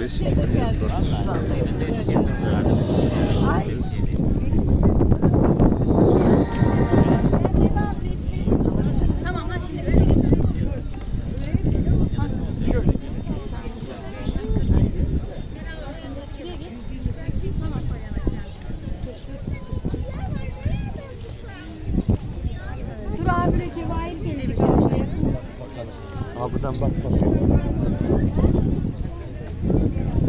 gelir. Ha buradan bak bakayım. Thank you.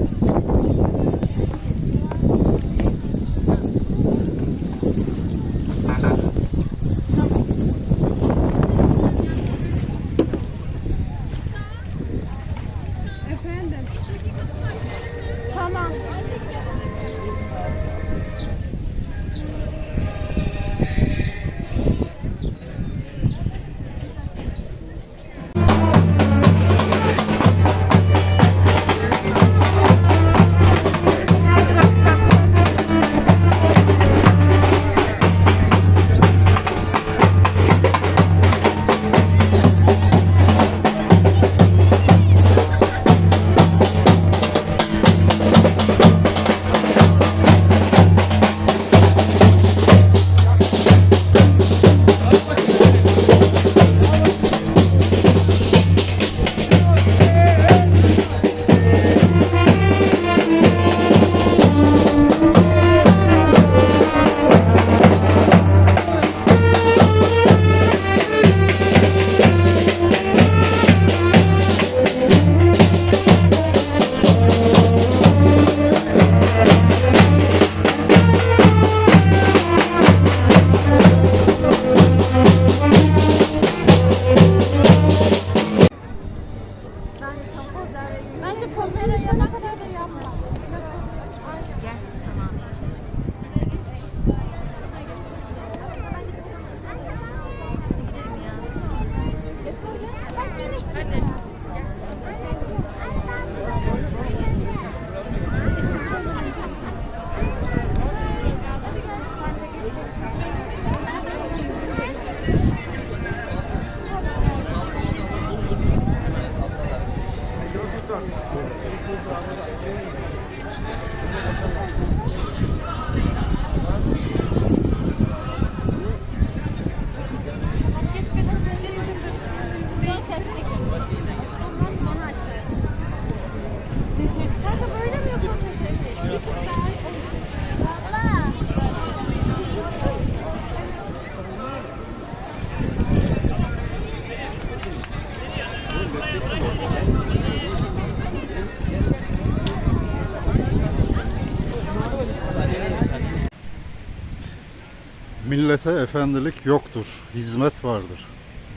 Millete efendilik yoktur, hizmet vardır.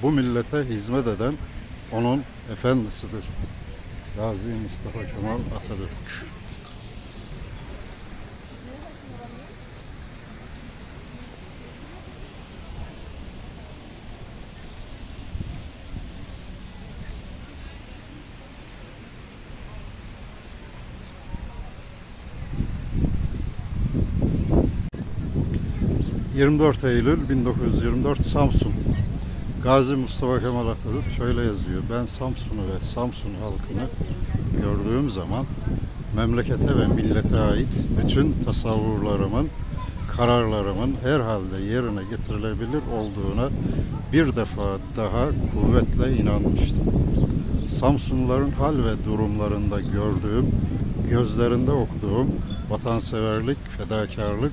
Bu millete hizmet eden onun efendisidir. Gazi Mustafa Kemal Atatürk. ...24 Eylül 1924 Samsun. Gazi Mustafa Kemal Atatürk şöyle yazıyor. Ben Samsun'u ve Samsun halkını gördüğüm zaman memlekete ve millete ait bütün tasavvurlarımın, kararlarımın herhalde yerine getirilebilir olduğuna bir defa daha kuvvetle inanmıştım. Samsunluların hal ve durumlarında gördüğüm, gözlerinde okuduğum vatanseverlik, fedakarlık,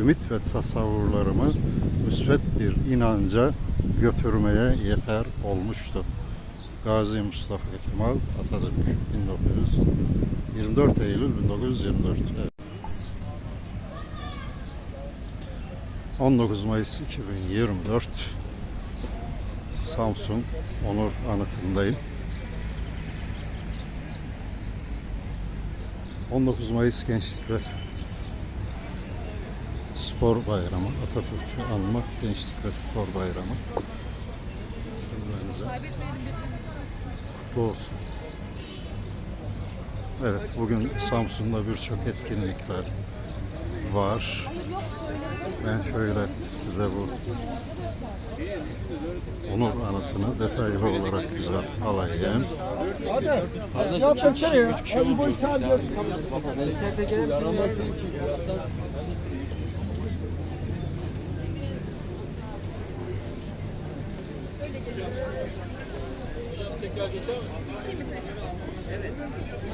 ümit ve tasavvurlarımı müsbet bir inanca götürmeye yeter olmuştu. Gazi Mustafa Kemal Atatürk 1924 Eylül 1924 evet. 19 Mayıs 2024 Samsun Onur Anıtı'ndayım. 19 Mayıs Gençlik ve Spor Bayramı, Atatürk'ü anmak Gençlik ve Spor Bayramı. Cümlenize kutlu olsun. Evet, bugün Samsun'da birçok etkinlikler var. Ben şöyle size bu Onur anıtını detaylı olarak güzel alayım.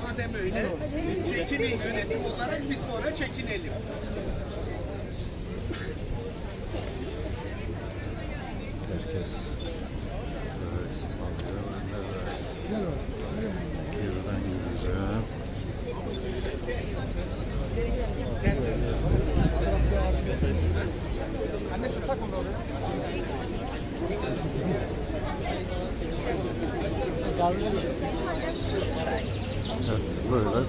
Madem öyle siz çekinin yönetim olarak biz sonra çekinelim. Herkes Evet, böyle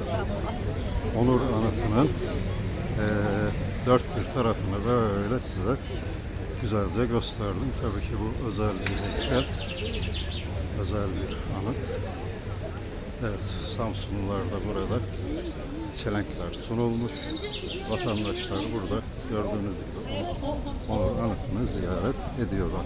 Onur Anıtı'nın eee dört bir tarafını böyle size güzelce gösterdim. Tabii ki bu özel bir heykel, özel bir anıt. Evet, Samsunlular da burada çelenkler sunulmuş. Vatandaşlar burada gördüğünüz gibi Onur Anıtı'nı ziyaret ediyorlar.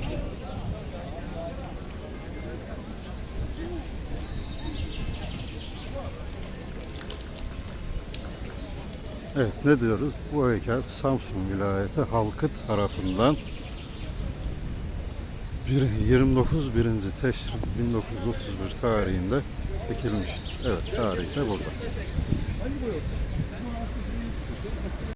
Evet ne diyoruz? Bu heykel Samsun vilayeti halkı tarafından bir- 29 birinci Teşrik 1931 tarihinde dikilmiştir. Evet tarihi de burada.